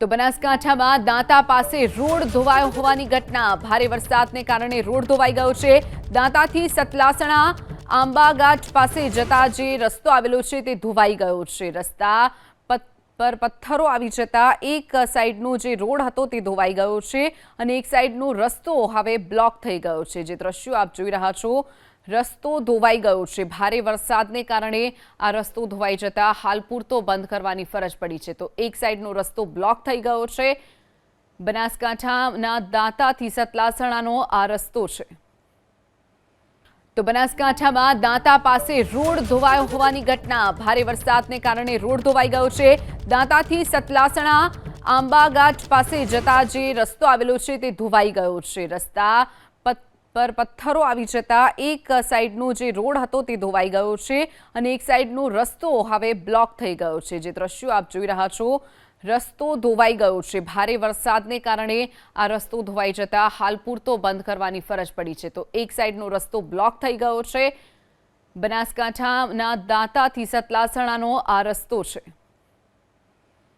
તો બનાસકાંઠામાં દાંતા પાસે રોડ ધોવાયો હોવાની ઘટના. ભારે વરસાદને કારણે રોડ ધોવાઈ ગયો છે. દાંતાથી સતલાસણા આંબાગાંઠ પાસે જતા જે રસ્તો આવેલો છે તે ધોવાઈ ગયો છે. રસ્તા પર પથ્થરો આવી જતા એક સાઈડનો જે રોડ હતો તે ધોવાઈ ગયો છે અને એક સાઈડનો રસ્તો હવે બ્લોક થઈ ગયો છે. જે દ્રશ્યો આપ જોઈ રહ્યા છો, રસ્તો ધોવાઈ ગયો છે. ભારે વરસાદને કારણે આ રસ્તો ધોવાઈ જતા હાલ પૂરતો બંધ કરવાની ફરજ પડી છે. તો એક સાઈડનો રસ્તો બ્લોક થઈ ગયો છે. બનાસકાંઠાના દાંતાથી સતલાસણાનો આ રસ્તો છે. તો બનાસકાંઠામાં દાંતા પાસે રોડ ધોવાયો હોવાની ઘટના. ભારે વરસાદને કારણે રોડ ધોવાઈ ગયો છે. દાંતાથી સતલાસણા આંબાગાંઠ પાસે જતા જે રસ્તો આવેલો છે તે ધોવાઈ ગયો છે. રસ્તા પર પથ્થરો આવી જતા એક સાઈડનો જે રોડ હતો તે ધોવાઈ ગયો છે અને એક સાઈડનો રસ્તો હવે બ્લોક થઈ ગયો છે. જે દ્રશ્યો આપ જોઈ રહ્યા છો, રસ્તો ધોવાઈ ગયો છે. ભારે વરસાદને કારણે આ રસ્તો ધોવાઈ જતા હાલ પૂરતો બંધ કરવાની ફરજ પડી છે. તો એક સાઈડનો રસ્તો બ્લોક થઈ ગયો છે. બનાસકાંઠાના દાંતાથી સતલાસણાનો આ રસ્તો છે.